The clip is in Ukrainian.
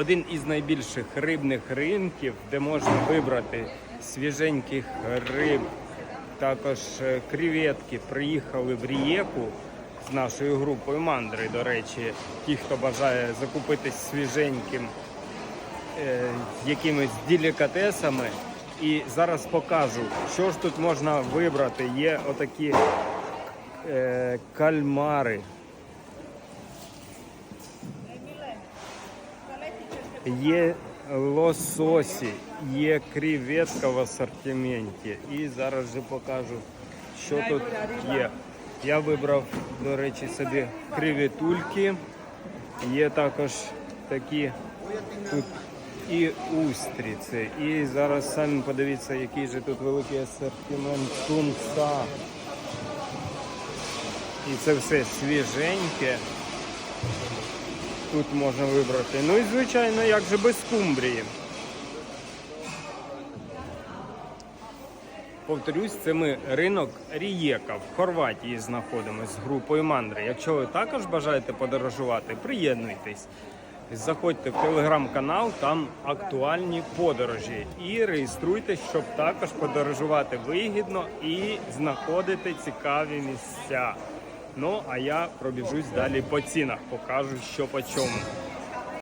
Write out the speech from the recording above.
один із найбільших рибних ринків, де можна вибрати свіженьких риб, також е, креветки. Приїхали в Рієку з нашою групою мандри. До речі, ті, хто бажає закупитись свіженьким е, якимись делікатесами. І зараз покажу, що ж тут можна вибрати. Є отакі е, кальмари. Є лососі, є креветка в асортименті. І зараз же покажу, що тут є. Я вибрав, до речі, собі креветульки. Є також такі тут і устриці. І зараз самі подивіться, який же тут великий асортимент тунца. І це все свіженьке. Тут можна вибрати. Ну і звичайно, як же без скумбрії. Повторюсь, це ми ринок Рієка в Хорватії знаходимося з групою Мандри. Якщо ви також бажаєте подорожувати, приєднуйтесь. Заходьте в телеграм-канал, там актуальні подорожі. І реєструйтесь, щоб також подорожувати вигідно і знаходити цікаві місця. Ну а я пробіжусь далі по цінах, покажу, що по чому.